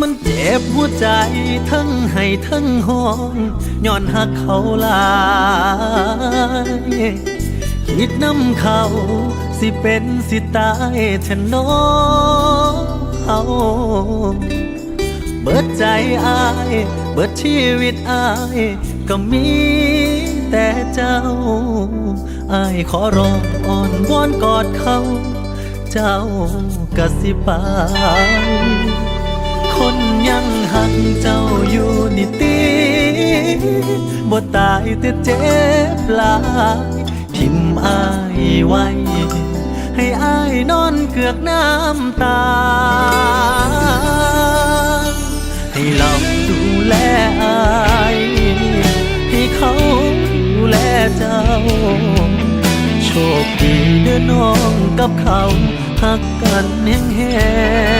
มันเจ็บหัวใจทั้งให้ทั้งห้องย้อนหักเขาลายคิดน้ำเขาสิเป็นสิตายฉันน้องเขาเบิดใจอาย เบิดชีวิตอาย ก็มีแต่เจ้า อายขอร้องอ่อนวอนกอดเขา เจ้ากสิไป คนยังหักเจ้าอยู่นี่ตีบ่ตายแต่เจ็บหลายทิมอายไว้ ให้อายนอนเกือกน้ำตา ให้เราดูแลอายให้เขาดูแลเจ้า โชคดีเด้อน้องกับเขาหักกันแห้งแหง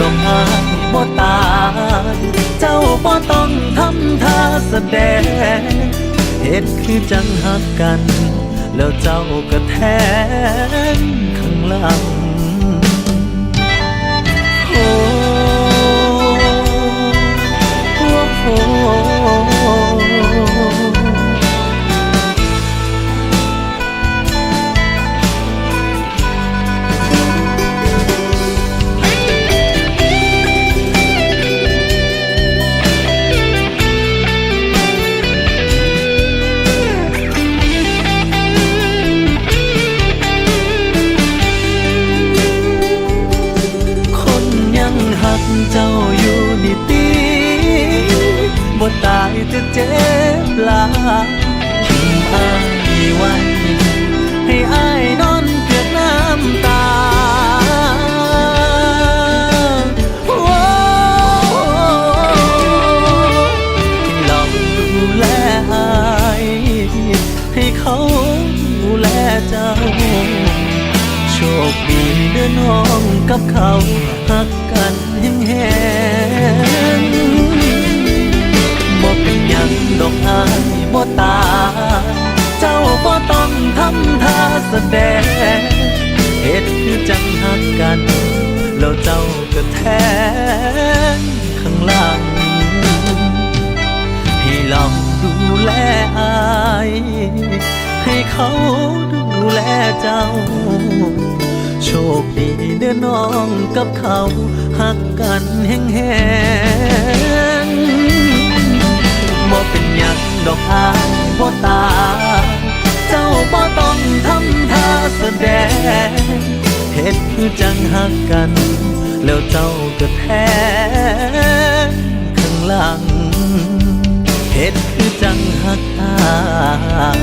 น้องดอายบ่ตาย เจ้าบ่ต้องทำท่าแสดงเหตุคือจังหักกัน แล้วเจ้าก็แทงข้างหลัง เจ้าอยู่นี่ตีบ่ตายจะเจ็บหลายทิ้งอายไว้ให้อายนอนเกือกน้ำตาโอ้ให้ลองดูแลอายให้เขาดูแลเจ้า โชคดีเด้อน้องกับเขาหักกัน แห้งแหงบ่เป็นยังดอกอายบ่ตา เจ้าบ่ต้องทำท่าแสดงเหตุคือจังหักกัน แล้วเจ้าก็แทงข้างหลัง ให้ลองดูแลอาย ให้เขาดูแลเจ้า โชคดีเด้อน้องกับเขาหักกันแห้งแหงบ่เป็นหยังดอกอายบ่ตา เจ้าบ่ต้องทำท่าแสดงเหตุคือจังหักกัน แล้วเจ้าก็แทงข้างหลังเหตุคือจังหักอาย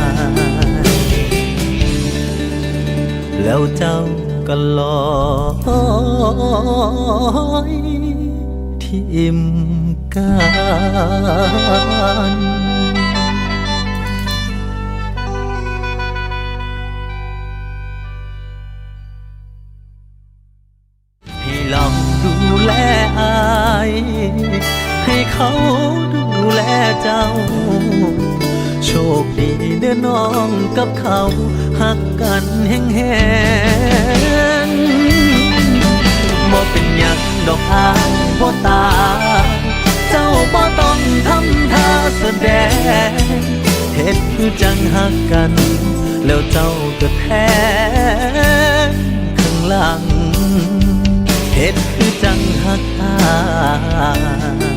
แล้วเจ้า ก็ลอยทิมกันให้ลองดูแลอายให้เขาดูแลเจ้า โชคดีเด้อน้องกับเขาหักกันแห้งแหง เหตุคือจังหักกัน แล้วเจ้าก็แทงข้างหลังเหตุคือจังหักอาย